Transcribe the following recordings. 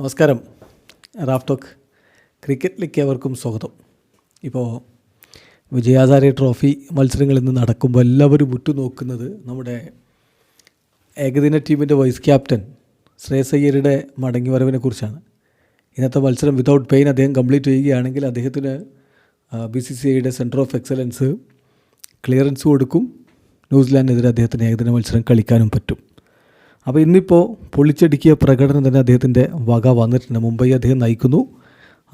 നമസ്കാരം. Raf talk ക്രിക്കറ്റിലേക്ക് അവർക്കും സ്വാഗതം. ഇപ്പോൾ വിജയാചാര്യ ട്രോഫി മത്സരങ്ങൾ ഇന്ന് നടക്കുമ്പോൾ എല്ലാവരും ഉറ്റുനോക്കുന്നത് നമ്മുടെ ഏകദിന ടീമിന്റെ വൈസ് ക്യാപ്റ്റൻ ശ്രേയസ് അയ്യരുടെ മടങ്ങിവരവിനെ കുറിച്ചാണ്. ഇന്നത്തെ മത്സരം വിതൗട്ട് പെയിൻ അദ്ദേഹം കംപ്ലീറ്റ് ചെയ്യുകയാണെങ്കിൽ അദ്ദേഹത്തിന് ബി സി സി ഐയുടെ സെന്റർ ഓഫ് എക്സലൻസ് ക്ലിയറൻസ് കൊടുക്കും. ന്യൂസിലാൻഡിനെതിരെ അദ്ദേഹത്തിന് ഏകദിന മത്സരം കളിക്കാനും പറ്റും. അപ്പോൾ ഇന്നിപ്പോൾ പൊളിച്ചടുക്കിയ പ്രകടനം തന്നെ അദ്ദേഹത്തിന്റെ വക വന്നിട്ടുണ്ട്. മുംബൈ അദ്ദേഹം നയിക്കുന്നു.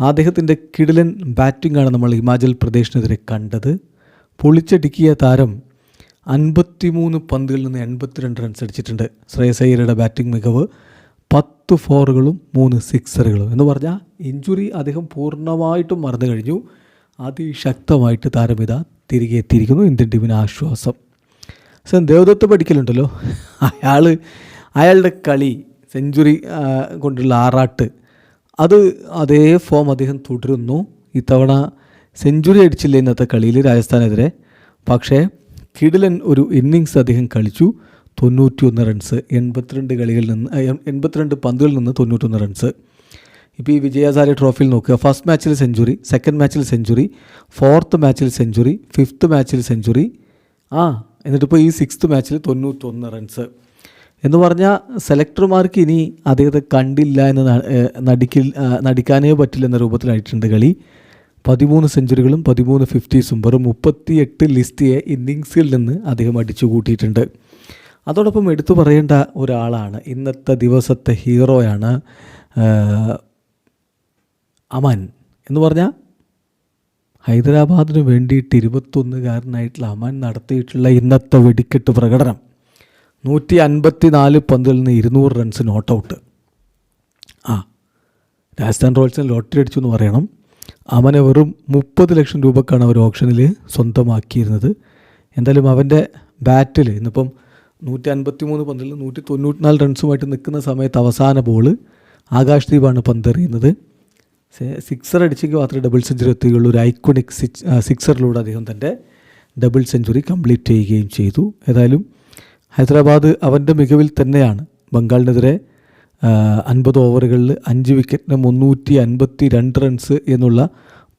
അദ്ദേഹത്തിന്റെ കിടിലൻ ബാറ്റിംഗ് ആണ് നമ്മൾ ഹിമാചൽ പ്രദേശിനെതിരെ കണ്ടത്. പൊളിച്ചടുക്കിയ താരം അൻപത്തിമൂന്ന് പന്തുകളിൽ നിന്ന് എൺപത്തിരണ്ട് റൺസ് അടിച്ചിട്ടുണ്ട്. ശ്രേയസ് അയ്യരുടെ ബാറ്റിംഗ് മികവ് പത്ത് ഫോറുകളും മൂന്ന് സിക്സറുകളും. എന്ന് പറഞ്ഞാൽ ഇഞ്ചുറി അദ്ദേഹം പൂർണമായിട്ടും മറന്നു കഴിഞ്ഞു. അതിശക്തമായിട്ട് താരമിത തിരികെ എത്തിയിരിക്കുന്നു. ഇന്ത്യൻ ടീമിന് ആശ്വാസം. സർ ദേവദത്ത് പഠിക്കലുണ്ടല്ലോ. അയാൾ അയാളുടെ കളി സെഞ്ചുറി കൊണ്ടുള്ള ആറാട്ട് അത് അതേ ഫോം അദ്ദേഹം തുടരുന്നു. ഇത്തവണ സെഞ്ചുറി അടിച്ചില്ല ഇന്നത്തെ കളിയിൽ രാജസ്ഥാനെതിരെ. പക്ഷേ കിടിലൻ ഒരു ഇന്നിങ്സ് അദ്ദേഹം കളിച്ചു. തൊണ്ണൂറ്റിയൊന്ന് റൺസ് എൺപത്തിരണ്ട് കളികളിൽ നിന്ന് എൺപത്തിരണ്ട് പന്തുകളിൽ നിന്ന് തൊണ്ണൂറ്റൊന്ന് റൺസ് ഇപ്പോൾ ഈ വിജയാസാരി ട്രോഫിയിൽ നോക്കുക. ഫസ്റ്റ് മാച്ചിൽ സെഞ്ചുറി സെക്കൻഡ് മാച്ചിൽ സെഞ്ചുറി ഫോർത്ത് മാച്ചിൽ സെഞ്ചുറി ഫിഫ്ത്ത് മാച്ചിൽ സെഞ്ചുറി. ആ എന്നിട്ടിപ്പോൾ ഈ സിക്സ്ത് മാച്ചിൽ തൊണ്ണൂറ്റൊന്ന് റൺസ് എന്ന് പറഞ്ഞാൽ സെലക്ടർമാർക്ക് ഇനി അദ്ദേഹത്തെ കണ്ടില്ല എന്ന് നടിക്കിൽ നടിക്കാനേ പറ്റില്ല എന്ന രൂപത്തിലായിട്ടുണ്ട് കളി. പതിമൂന്ന് സെഞ്ചുറികളും പതിമൂന്ന് ഫിഫ്റ്റീസും വെറും മുപ്പത്തിയെട്ട് ലിസ്റ്റിയെ ഇന്നിങ്സിൽ നിന്ന് അദ്ദേഹം അടിച്ചു കൂട്ടിയിട്ടുണ്ട് അതോടൊപ്പം എടുത്തു പറയേണ്ട ഒരാളാണ്. ഇന്നത്തെ ദിവസത്തെ ഹീറോയാണ് അമൻ. എന്ന് പറഞ്ഞാൽ ഹൈദരാബാദിന് വേണ്ടിയിട്ട് ഇരുപത്തൊന്നുകാരനായിട്ടുള്ള അമൻ നടത്തിയിട്ടുള്ള ഇന്നത്തെ വെടിക്കെട്ട് പ്രകടനം. നൂറ്റി അൻപത്തി നാല് പന്തിൽ നിന്ന് ഇരുന്നൂറ് റൺസ് നോട്ട് ഔട്ട് ആ രാജസ്ഥാൻ റോയൽസിന് ലോട്ടറി അടിച്ചു എന്ന് പറയണം. അവനെ വെറും മുപ്പത് ലക്ഷം രൂപക്കാണ് അവർ ഓപ്ഷനിൽ സ്വന്തമാക്കിയിരുന്നത്. എന്തായാലും അവന്റെ ബാറ്റിൽ ഇന്നിപ്പം നൂറ്റി അൻപത്തി മൂന്ന് പന്തിൽ നൂറ്റി തൊണ്ണൂറ്റിനാല് റൺസുമായിട്ട് നിൽക്കുന്ന സമയത്ത് അവസാന ബോൾ ആകാശ് ദീപാണ് പന്തെറിയുന്നത്. സിക്സർ അടിച്ചെങ്കിൽ മാത്രമേ ഡബിൾ സെഞ്ചുറി എത്തുകയുള്ളൂ. ഒരു ഐക്കോണിക് സിക്സ് സിക്സറിലൂടെ അദ്ദേഹം തന്റെ ഡബിൾ സെഞ്ചുറി കംപ്ലീറ്റ് ചെയ്യുകയും ചെയ്തു. ഏതായാലും ഹൈദരാബാദ് അവന്റെ മികവിൽ തന്നെയാണ് ബംഗാളിനെതിരെ അൻപത് ഓവറുകളിൽ അഞ്ച് വിക്കറ്റിന് മുന്നൂറ്റി അൻപത്തി രണ്ട് റൺസ് എന്നുള്ള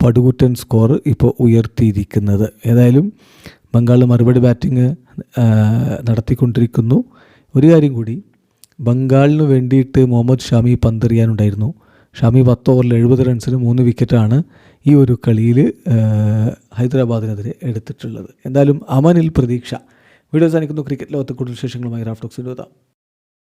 പടുകുറ്റൻ സ്കോർ ഇപ്പോൾ ഉയർത്തിയിരിക്കുന്നത്. ഏതായാലും ബംഗാൾ മറുപടി ബാറ്റിംഗ് നടത്തിക്കൊണ്ടിരിക്കുന്നു. ഒരു കാര്യം കൂടി ബംഗാളിന് വേണ്ടിയിട്ട് മുഹമ്മദ് ഷാമി പന്തെറിയാനുണ്ടായിരുന്നു. ഷാമി പത്ത് ഓവറിൽ എഴുപത് റൺസിന് മൂന്ന് വിക്കറ്റാണ് ഈ ഒരു കളിയിൽ ഹൈദരാബാദിനെതിരെ എടുത്തിട്ടുള്ളത്. എന്തായാലും അമനിൽ പ്രതീക്ഷ. വീഡിയോ സാധിക്കുന്നു ക്രിക്കറ്റ് ലോകത്തെ കൂടുതൽ വിശേഷങ്ങളുമായി റാഫ്റ്റോക്സ് എത്താം.